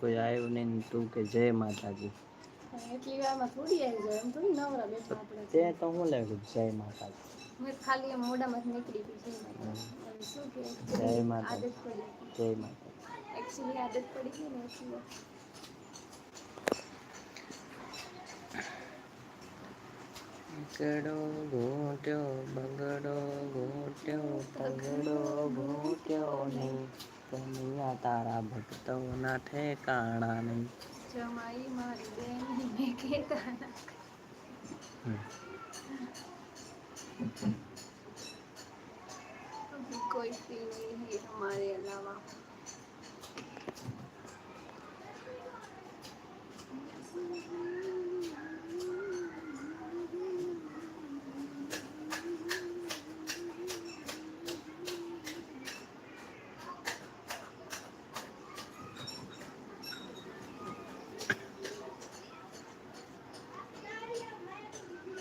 કોઈ આવ્યું નહીં ને તું કે જય માતાજી. એટલી વારમાં થોડી આવી જાય એમ થોડી નવરા બેઠા આપણે. તે તો હું લાગ્યું જય માતાજી. મેં ખાલી એમ નીકળી ગઈ શું કે? જય માતા. જય માતાજી. એકચ્યુઅલી આદત પડી ગઈ ને એટલે બગડો ઘોટ્યો બગડો ઘૂંટ્યો તગડો ઘોટ્યો નહીં. કનૈયા તારા ભક્તોના ઠેકાણા નહીં. જમાઈ મારી બેન મે કેતાના કોઈ પી નહીં હમારે અલાવા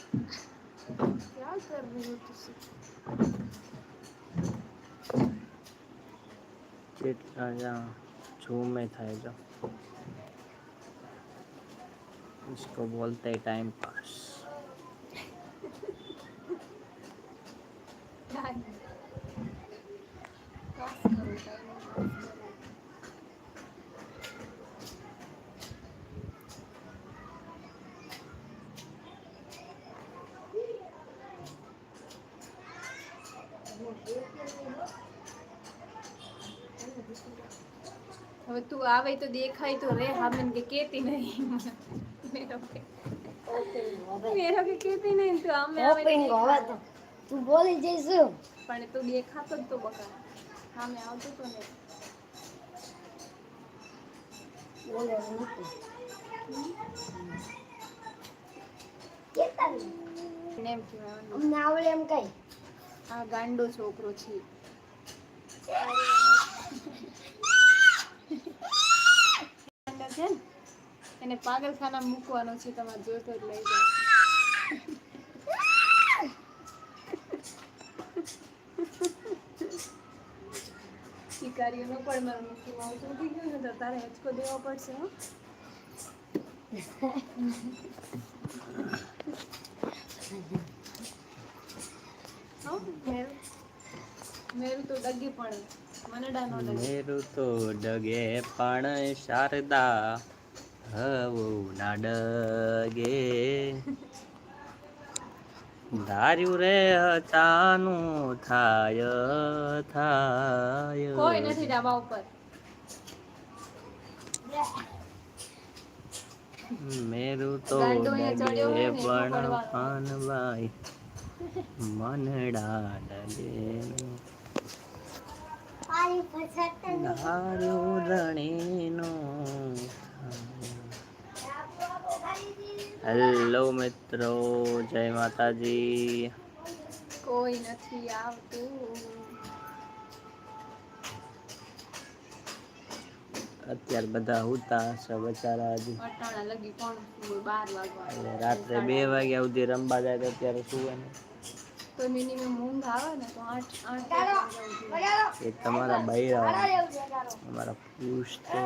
क्या कर रही हो तुम કેટલા જા झूमे થાય જો इसको बोलते हैं टाइम पास टाइम હવે તું આવે તો દેખાય તો રે હામેન કે કેતી નહીં. મેરો કે મેરો કે કેતી નહીં તું આમે આવે તો ઓપનિંગ હવે દેખાય. તો તું બોલી જઈશું. પણ તું દેખાતો જ તો બકા. સામે આવતો તો ને બોલે નથી. કેતા નહીં. એને એમ કહેવાનું. અમને આવડે એમ કઈ. આ ગાંડો છોકરો છે. ગાંડા એને પાગલખાના મૂકવાનો છે, તમારે જોતો જ લઈ જાય શિકારીઓનો પણ મારો મૂકી માઉસ ઉઠી ગયું ને તો તારે હેચકો દેવો પડશે, હો. મેરું. તો ડગી પણ મેરું તો ડગે પણ શારદા હવું ના ડગે. ધાર્યું રે ચાનું થાય થાય. કોઈ નથી ડાબા ઉપર. મેરું તો ડગે પણ. પાનવાય મનડા ડગે. રણીનો. હેલો મિત્રો જય માતાજી. કોઈ નથી આવતું. અત્યારે બધા હુતા છે બચારા હજી. લગી કોણ બાર વાગવા. એટલે રાત્રે બે વાગ્યા સુધી રમવા જાય તો અત્યારે સુવે ને તો મિનિમમ ઊંઘ આવે ને તો આઠ આઠ. એ તમારા બૈરા. અમારા પુરુષ તો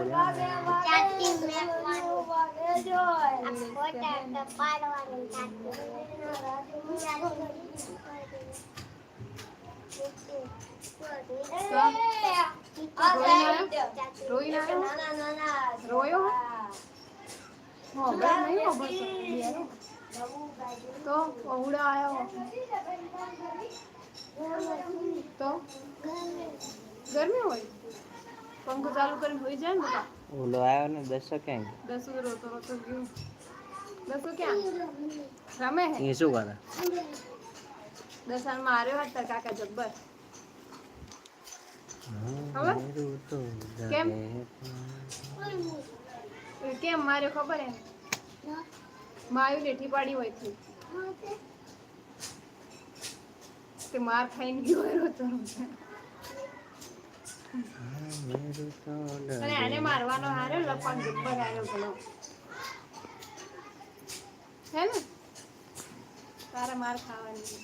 રોયો? હો, ઘર નહીં હો, બસ બેરો. તો અવડા આવ્યો. તો? ગરમી હોય? પંખો ચાલુ કરીને હોઈ જાય ને બધા ઓલો આવ્યો ને દસો ક્યાં દસ રોતો રોતો ગયો. દસો ક્યાં? રમે હે? એ શું કરે? દસામાં આવ્યો હતા કાકા જબ્બર? કેમ? કેમ? માર્યો ખબર હે? માયું લેઠી પાડી હોય છે. તે માર ખાઈને ગયો રોતો રોતો અને આને મારવાનો હારે લપણ ગબ્બર આવ્યો પેલો. હે ને? તારે માર ખાવાની.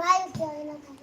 મારું